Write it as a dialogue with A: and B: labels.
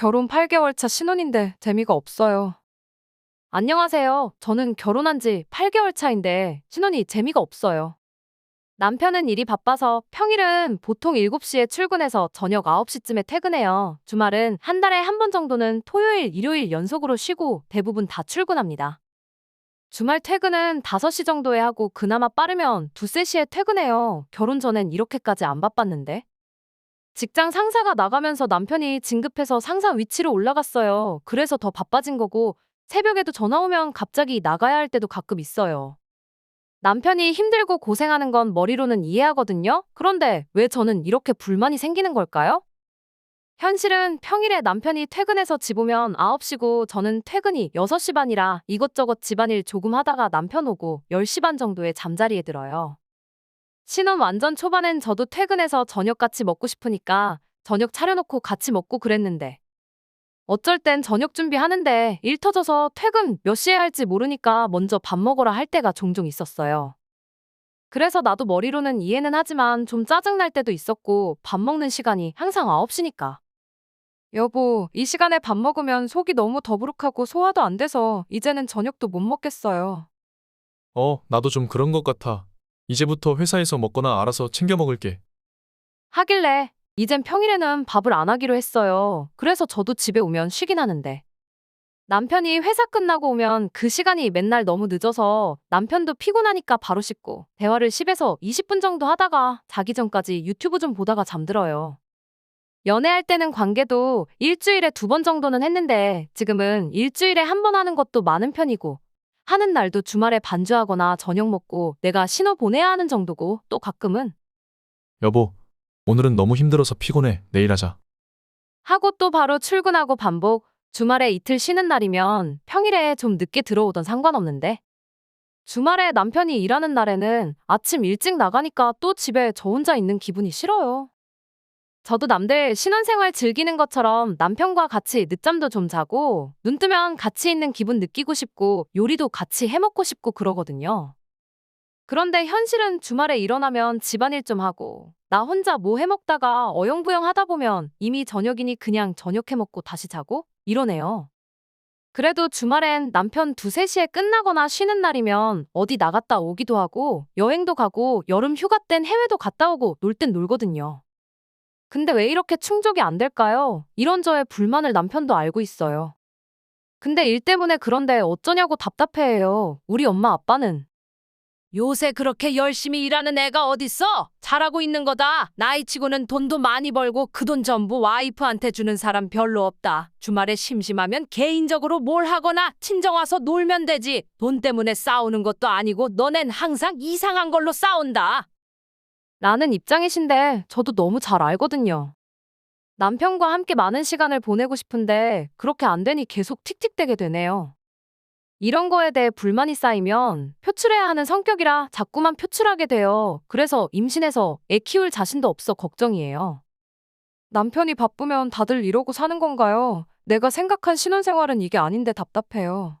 A: 결혼 8개월 차 신혼인데 재미가 없어요. 안녕하세요. 저는 결혼한 지 8개월 차인데 신혼이 재미가 없어요. 남편은 일이 바빠서 평일은 보통 7시에 출근해서 저녁 9시쯤에 퇴근해요. 주말은 한 달에 한 번 정도는 토요일, 일요일 연속으로 쉬고 대부분 다 출근합니다. 주말 퇴근은 5시 정도에 하고 그나마 빠르면 2, 3시에 퇴근해요. 결혼 전엔 이렇게까지 안 바빴는데. 직장 상사가 나가면서 남편이 진급해서 상사 위치로 올라갔어요. 그래서 더 바빠진 거고 새벽에도 전화 오면 갑자기 나가야 할 때도 가끔 있어요. 남편이 힘들고 고생하는 건 머리로는 이해하거든요. 그런데 왜 저는 이렇게 불만이 생기는 걸까요? 현실은 평일에 남편이 퇴근해서 집 오면 9시고 저는 퇴근이 6시 반이라 이것저것 집안일 조금 하다가 남편 오고 10시 반 정도에 잠자리에 들어요. 신혼 완전 초반엔 저도 퇴근해서 저녁 같이 먹고 싶으니까 저녁 차려놓고 같이 먹고 그랬는데 어쩔 땐 저녁 준비하는데 일 터져서 퇴근 몇 시에 할지 모르니까 먼저 밥 먹으라 할 때가 종종 있었어요. 그래서 나도 머리로는 이해는 하지만 좀 짜증날 때도 있었고 밥 먹는 시간이 항상 9시니까. 여보, 이 시간에 밥 먹으면 속이 너무 더부룩하고 소화도 안 돼서 이제는 저녁도 못 먹겠어요.
B: 어, 나도 좀 그런 것 같아. 이제부터 회사에서 먹거나 알아서 챙겨 먹을게.
A: 하길래 이젠 평일에는 밥을 안 하기로 했어요. 그래서 저도 집에 오면 쉬긴 하는데. 남편이 회사 끝나고 오면 그 시간이 맨날 너무 늦어서 남편도 피곤하니까 바로 씻고 대화를 10에서 20분 정도 하다가 자기 전까지 유튜브 좀 보다가 잠들어요. 연애할 때는 관계도 일주일에 두 번 정도는 했는데 지금은 일주일에 한 번 하는 것도 많은 편이고 하는 날도 주말에 반주하거나 저녁 먹고 내가 신호 보내야 하는 정도고 또 가끔은
B: 여보, 오늘은 너무 힘들어서 피곤해. 내일 하자.
A: 하고 또 바로 출근하고 반복, 주말에 이틀 쉬는 날이면 평일에 좀 늦게 들어오던 상관없는데. 주말에 남편이 일하는 날에는 아침 일찍 나가니까 또 집에 저 혼자 있는 기분이 싫어요. 저도 남들 신혼생활 즐기는 것처럼 남편과 같이 늦잠도 좀 자고, 눈 뜨면 같이 있는 기분 느끼고 싶고, 요리도 같이 해 먹고 싶고 그러거든요. 그런데 현실은 주말에 일어나면 집안일 좀 하고, 나 혼자 뭐 해먹다가 어영부영 하다 보면 이미 저녁이니 그냥 저녁 해먹고 다시 자고 이러네요. 그래도 주말엔 남편 두세 시에 끝나거나 쉬는 날이면 어디 나갔다 오기도 하고 여행도 가고 여름 휴가 땐 해외도 갔다 오고 놀 땐 놀거든요. 근데 왜 이렇게 충족이 안 될까요? 이런 저의 불만을 남편도 알고 있어요. 근데 일 때문에 그런데 어쩌냐고 답답해해요. 우리 엄마 아빠는.
C: 요새 그렇게 열심히 일하는 애가 어딨어? 잘하고 있는 거다. 나이치고는 돈도 많이 벌고 그 돈 전부 와이프한테 주는 사람 별로 없다. 주말에 심심하면 개인적으로 뭘 하거나 친정 와서 놀면 되지. 돈 때문에 싸우는 것도 아니고 너넨 항상 이상한 걸로 싸운다.
A: 라는 입장이신데 저도 너무 잘 알거든요. 남편과 함께 많은 시간을 보내고 싶은데 그렇게 안 되니 계속 틱틱대게 되네요. 이런 거에 대해 불만이 쌓이면 표출해야 하는 성격이라 자꾸만 표출하게 돼요. 그래서 임신해서 애 키울 자신도 없어 걱정이에요. 남편이 바쁘면 다들 이러고 사는 건가요? 내가 생각한 신혼생활은 이게 아닌데 답답해요.